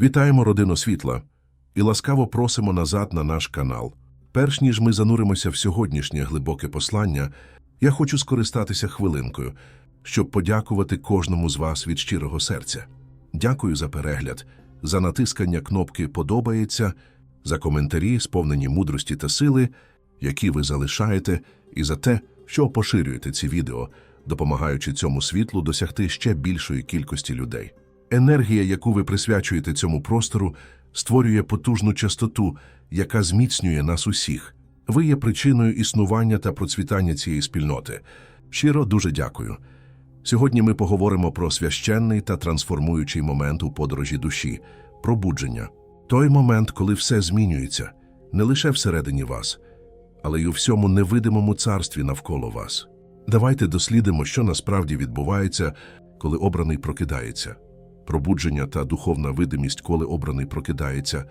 Вітаємо родину світла і ласкаво просимо назад на наш канал. Перш ніж ми зануримося в сьогоднішнє глибоке послання, я хочу скористатися хвилинкою, щоб подякувати кожному з вас від щирого серця. Дякую за перегляд, за натискання кнопки Подобається, за коментарі, сповнені мудрості та сили, які ви залишаєте, і за те, що поширюєте ці відео, допомагаючи цьому світлу досягти ще більшої кількості людей. Енергія, яку ви присвячуєте цьому простору, створює потужну частоту, яка зміцнює нас усіх. Ви є причиною існування та процвітання цієї спільноти. Щиро дуже дякую. Сьогодні ми поговоримо про священний та трансформуючий момент у подорожі душі пробудження. Той момент, коли все змінюється, не лише всередині вас, але й у всьому невидимому царстві навколо вас. Давайте дослідимо, що насправді відбувається, коли обраний прокидається. Пробудження та духовна видимість, коли обраний прокидається.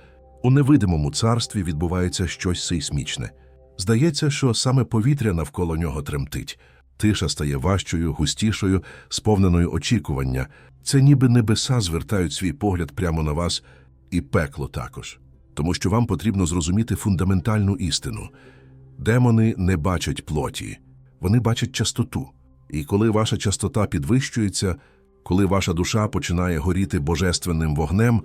У невидимому царстві відбувається щось сейсмічне. Здається, що саме повітря навколо нього тремтить. Тиша стає важчою, густішою, сповненою очікування. Це ніби небеса звертають свій погляд прямо на вас, і пекло також. Тому що вам потрібно зрозуміти фундаментальну істину. Демони не бачать плоті, вони бачать частоту. І коли ваша частота підвищується, коли ваша душа починає горіти божественним вогнем,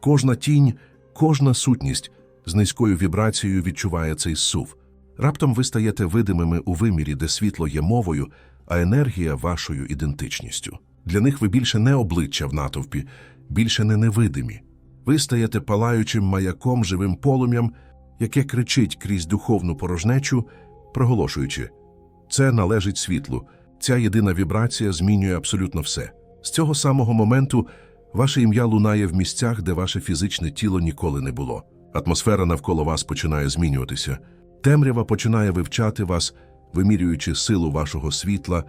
кожна тінь, кожна сутність з низькою вібрацією відчуває цей зсув. Раптом ви стаєте видимими у вимірі, де світло є мовою, а енергія вашою ідентичністю. Для них ви більше не обличчя в натовпі, більше не невидимі. Ви стаєте палаючим маяком, живим полум'ям, яке кричить крізь духовну порожнечу, проголошуючи це належить світлу. Ця єдина вібрація змінює абсолютно все. З цього самого моменту ваше ім'я лунає в місцях, де ваше фізичне тіло ніколи не було. Атмосфера навколо вас починає змінюватися. Темрява починає вивчати вас, вимірюючи силу вашого світла,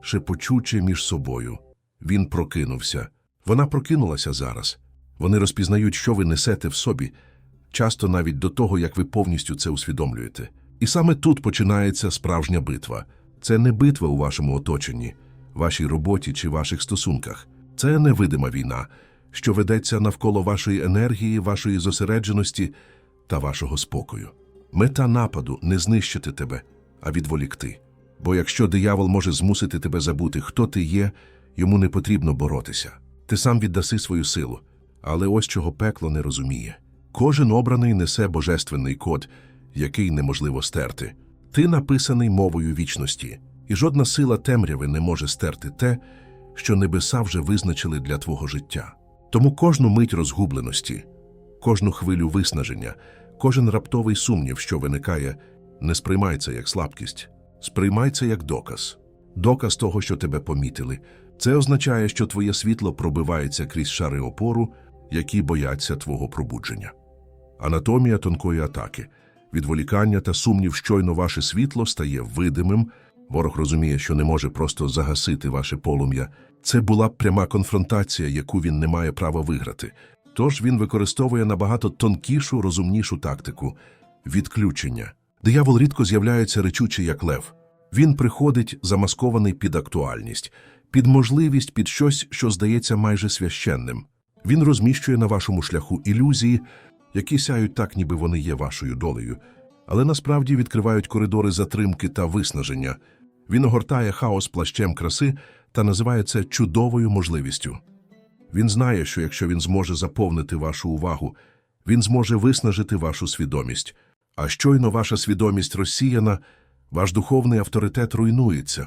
шепочучи між собою. Він прокинувся. Вона прокинулася зараз. Вони розпізнають, що ви несете в собі, часто навіть до того, як ви повністю це усвідомлюєте. І саме тут починається справжня битва. Це не битва у вашому оточенні, вашій роботі чи ваших стосунках. Це невидима війна, що ведеться навколо вашої енергії, вашої зосередженості та вашого спокою. Мета нападу не знищити тебе, а відволікти. Бо якщо диявол може змусити тебе забути, хто ти є, йому не потрібно боротися. Ти сам віддаси свою силу. Але ось чого пекло не розуміє. Кожен обраний несе божественний код, який неможливо стерти. Ти написаний мовою вічності, і жодна сила темряви не може стерти те, що небеса вже визначили для твого життя. Тому кожну мить розгубленості, кожну хвилю виснаження, кожен раптовий сумнів, що виникає, не сприймай це як слабкість, сприймай це як доказ. Доказ того, що тебе помітили. Це означає, що твоє світло пробивається крізь шари опору, які бояться твого пробудження. Анатомія тонкої атаки, відволікання та сумнів, щойно ваше світло стає видимим. Ворог розуміє, що не може просто загасити ваше полум'я. Це була б пряма конфронтація, яку він не має права виграти. Тож він використовує набагато тонкішу, розумнішу тактику відключення. Диявол рідко з'являється речучий, як лев. Він приходить замаскований під актуальність, під можливість, під щось, що здається майже священним. Він розміщує на вашому шляху ілюзії, які сяють так, ніби вони є вашою долею, але насправді відкривають коридори затримки та виснаження. Він огортає хаос плащем краси та називає це чудовою можливістю. Він знає, що якщо він зможе заповнити вашу увагу, він зможе виснажити вашу свідомість. А щойно ваша свідомість розсіяна, ваш духовний авторитет руйнується.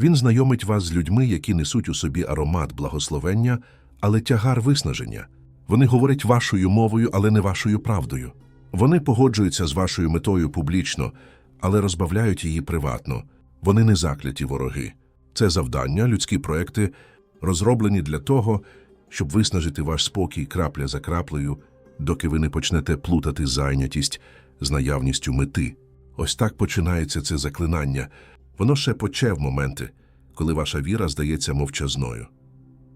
Він знайомить вас з людьми, які несуть у собі аромат благословення, але тягар виснаження. Вони говорять вашою мовою, але не вашою правдою. Вони погоджуються з вашою метою публічно, але розбавляють її приватно. Вони не закляті вороги. Це завдання, людські проекти, розроблені для того, щоб виснажити ваш спокій крапля за краплею, доки ви не почнете плутати зайнятість з наявністю мети. Ось так починається це заклинання. Воно шепоче в моменти, коли ваша віра здається мовчазною.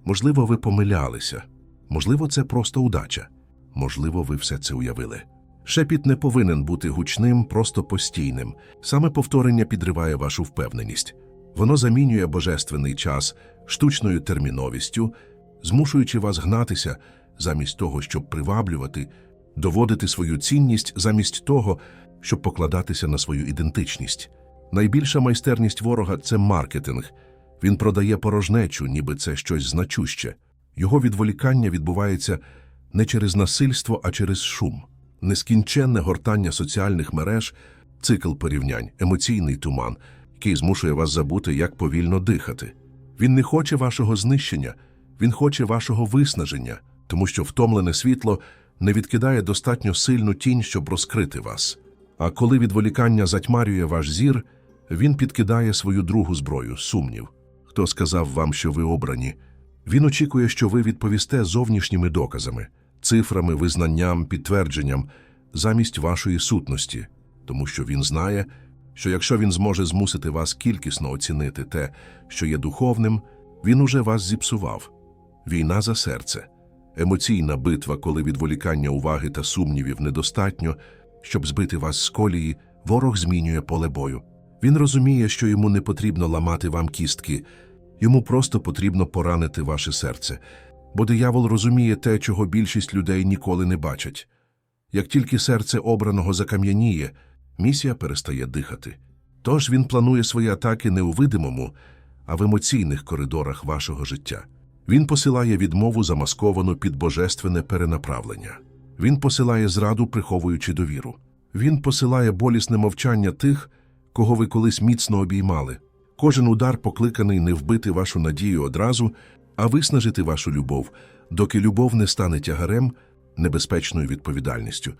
Можливо, ви помилялися, можливо, це просто удача, можливо, ви все це уявили. Шепіт не повинен бути гучним, просто постійним. Саме повторення підриває вашу впевненість. Воно замінює божественний час штучною терміновістю, змушуючи вас гнатися замість того, щоб приваблювати, доводити свою цінність замість того, щоб покладатися на свою ідентичність. Найбільша майстерність ворога це маркетинг. Він продає порожнечу, ніби це щось значуще. Його відволікання відбувається не через насильство, а через шум. Нескінченне гортання соціальних мереж, цикл порівнянь, емоційний туман, який змушує вас забути, як повільно дихати. Він не хоче вашого знищення, він хоче вашого виснаження, тому що втомлене світло не відкидає достатньо сильну тінь, щоб розкрити вас. А коли відволікання затьмарює ваш зір, він підкидає свою другу зброю сумнів. Хто сказав вам, що ви обрані? Він очікує, що ви відповісте зовнішніми доказами, цифрами, визнанням, підтвердженням замість вашої сутності, тому що він знає, що якщо він зможе змусити вас кількісно оцінити те, що є духовним, він уже вас зіпсував. Війна за серце, емоційна битва, коли відволікання уваги та сумнівів недостатньо, щоб збити вас з колії, ворог змінює поле бою. Він розуміє, що йому не потрібно ламати вам кістки, йому просто потрібно поранити ваше серце, бо диявол розуміє те, чого більшість людей ніколи не бачать. Як тільки серце обраного закам'яніє, місія перестає дихати. Тож він планує свої атаки не у видимому, а в емоційних коридорах вашого життя. Він посилає відмову, замасковану під божественне перенаправлення. Він посилає зраду, приховуючи довіру. Він посилає болісне мовчання тих, кого ви колись міцно обіймали. Кожен удар покликаний не вбити вашу надію одразу, а виснажити вашу любов, доки любов не стане тягарем, небезпечною відповідальністю.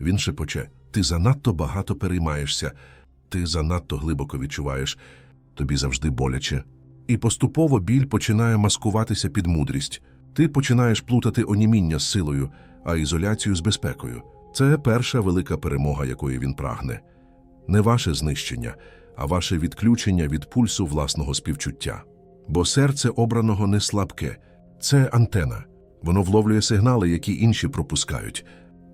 Він шепоче: ти занадто багато переймаєшся, ти занадто глибоко відчуваєш, тобі завжди боляче. І поступово біль починає маскуватися під мудрість. Ти починаєш плутати оніміння з силою, а ізоляцію з безпекою. Це перша велика перемога, якої він прагне. Не ваше знищення, а ваше відключення від пульсу власного співчуття. Бо серце обраного не слабке, це антена. Воно вловлює сигнали, які інші пропускають.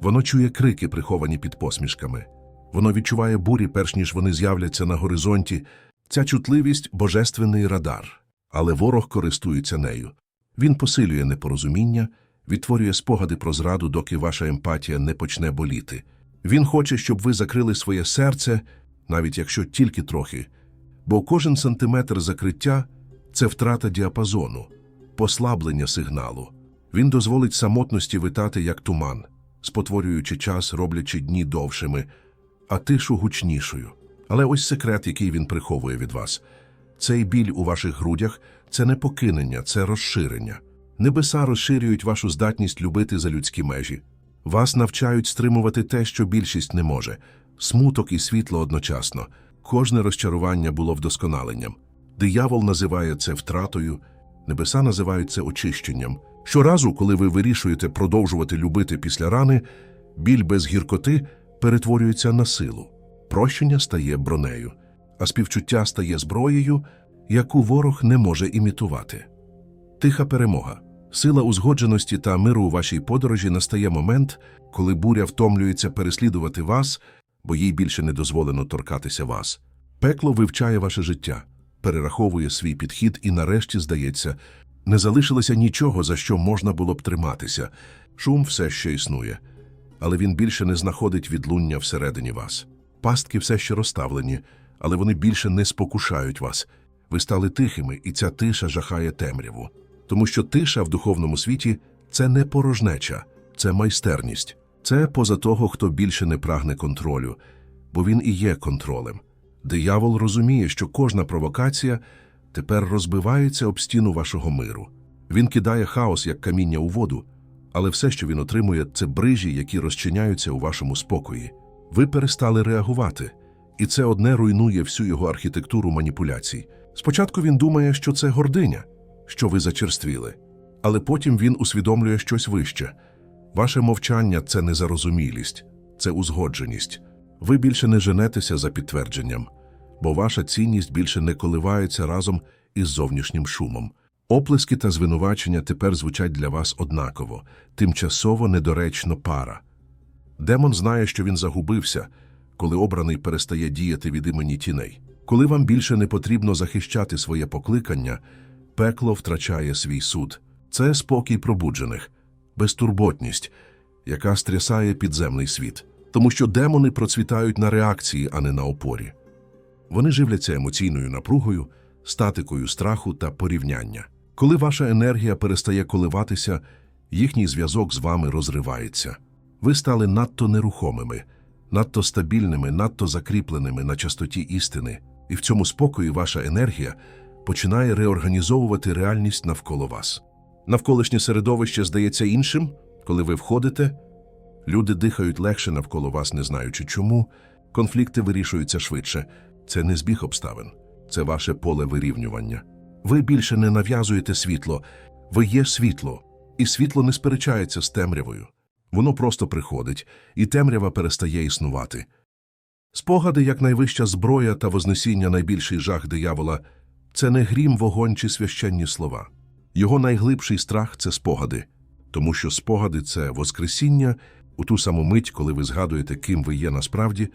Воно чує крики, приховані під посмішками. Воно відчуває бурі, перш ніж вони з'являться на горизонті. Ця чутливість божественний радар. Але ворог користується нею. Він посилює непорозуміння, відтворює спогади про зраду, доки ваша емпатія не почне боліти. Він хоче, щоб ви закрили своє серце, навіть якщо тільки трохи. Бо кожен сантиметр закриття це втрата діапазону, послаблення сигналу. Він дозволить самотності витати як туман, спотворюючи час, роблячи дні довшими, а тишу гучнішою. Але ось секрет, який він приховує від вас. Цей біль у ваших грудях це не покинення, це розширення. Небеса розширюють вашу здатність любити за людські межі. Вас навчають стримувати те, що більшість не може смуток і світло одночасно. Кожне розчарування було вдосконаленням. Диявол називає це втратою, небеса називають це очищенням. Щоразу, коли ви вирішуєте продовжувати любити після рани, біль без гіркоти перетворюється на силу. Прощення стає бронею, а співчуття стає зброєю, яку ворог не може імітувати. Тиха перемога. Сила узгодженості та миру у вашій подорожі настає момент, коли буря втомлюється переслідувати вас, бо їй більше не дозволено торкатися вас. Пекло вивчає ваше життя, перераховує свій підхід і нарешті, здається, не залишилося нічого, за що можна було б триматися. Шум все ще існує, але він більше не знаходить відлуння всередині вас. Пастки все ще розставлені, але вони більше не спокушають вас. Ви стали тихими, і ця тиша жахає темряву. Тому що тиша в духовному світі це не порожнеча, це майстерність. Це поза того, хто більше не прагне контролю, бо він і є контролем. Диявол розуміє, що кожна провокація тепер розбивається об стіну вашого миру. Він кидає хаос як каміння у воду, але все, що він отримує, це брижі, які розчиняються у вашому спокої. Ви перестали реагувати, і це одне руйнує всю його архітектуру маніпуляцій. Спочатку він думає, що це гординя, що ви зачерствіли, але потім він усвідомлює щось вище. Ваше мовчання це не зарозумілість, це узгодженість. Ви більше не женетеся за підтвердженням, бо ваша цінність більше не коливається разом із зовнішнім шумом. Оплески та звинувачення тепер звучать для вас однаково, тимчасово недоречно пара. Демон знає, що він загубився, коли обраний перестає діяти від імені тіней. Коли вам більше не потрібно захищати своє покликання, пекло втрачає свій суд. Це спокій пробуджених, безтурботність, яка стрясає підземний світ. Тому що демони процвітають на реакції, а не на опорі. Вони живляться емоційною напругою, статикою страху та порівняння. Коли ваша енергія перестає коливатися, їхній зв'язок з вами розривається. Ви стали надто нерухомими, надто стабільними, надто закріпленими на частоті істини, і в цьому спокої ваша енергія починає реорганізовувати реальність навколо вас. Навколишнє середовище здається іншим, коли ви входите, люди дихають легше навколо вас, не знаючи чому, конфлікти вирішуються швидше. Це не збіг обставин, це ваше поле вирівнювання. Ви більше не нав'язуєте світло, ви є світло, і світло не сперечається з темрявою. Воно просто приходить, і темрява перестає існувати. Спогади, як найвища зброя та вознесіння найбільший жах диявола – це не грім, вогонь чи священні слова. Його найглибший страх – це спогади, тому що спогади – це воскресіння у ту саму мить, коли ви згадуєте, ким ви є насправді,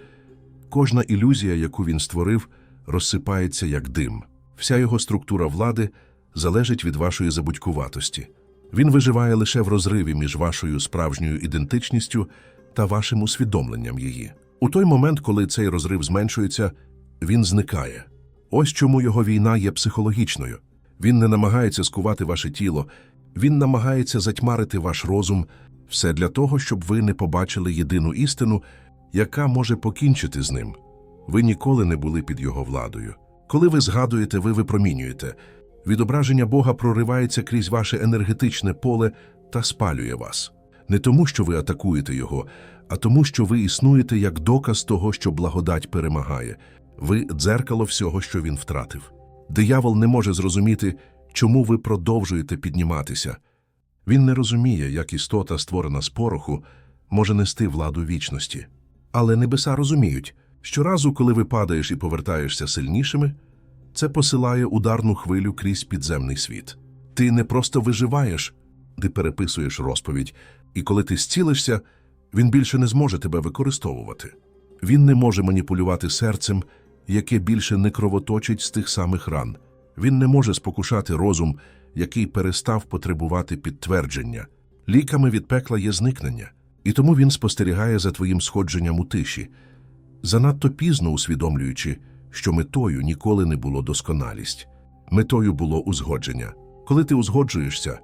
кожна ілюзія, яку він створив, розсипається як дим. Вся його структура влади залежить від вашої забудькуватості. Він виживає лише в розриві між вашою справжньою ідентичністю та вашим усвідомленням її. У той момент, коли цей розрив зменшується, він зникає. Ось чому його війна є психологічною. Він не намагається скувати ваше тіло, він намагається затьмарити ваш розум, все для того, щоб ви не побачили єдину істину, яка може покінчити з ним. Ви ніколи не були під його владою. Коли ви згадуєте, ви випромінюєте. Відображення Бога проривається крізь ваше енергетичне поле та спалює вас. Не тому, що ви атакуєте його, а тому, що ви існуєте як доказ того, що благодать перемагає. Ви дзеркало всього, що він втратив. Диявол не може зрозуміти, чому ви продовжуєте підніматися. Він не розуміє, як істота, створена з пороху, може нести владу вічності. Але небеса розуміють, щоразу, коли ви падаєш і повертаєшся сильнішими, це посилає ударну хвилю крізь підземний світ. Ти не просто виживаєш, ти переписуєш розповідь, і коли ти зцілишся, він більше не зможе тебе використовувати. Він не може маніпулювати серцем, яке більше не кровоточить з тих самих ран. Він не може спокушати розум, який перестав потребувати підтвердження. Ліками від пекла є зникнення, і тому він спостерігає за твоїм сходженням у тиші, занадто пізно усвідомлюючи, що метою ніколи не було досконалість. Метою було узгодження. Коли ти узгоджуєшся,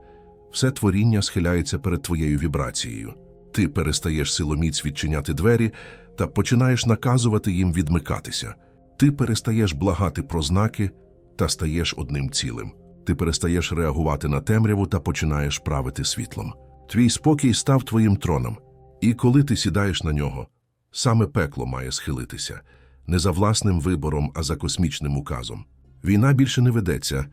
все творіння схиляється перед твоєю вібрацією. Ти перестаєш силоміць відчиняти двері та починаєш наказувати їм відмикатися. Ти перестаєш благати про знаки та стаєш одним цілим. Ти перестаєш реагувати на темряву та починаєш правити світлом. Твій спокій став твоїм троном, і коли ти сідаєш на нього, саме пекло має схилитися не за власним вибором, а за космічним указом. Війна більше не ведеться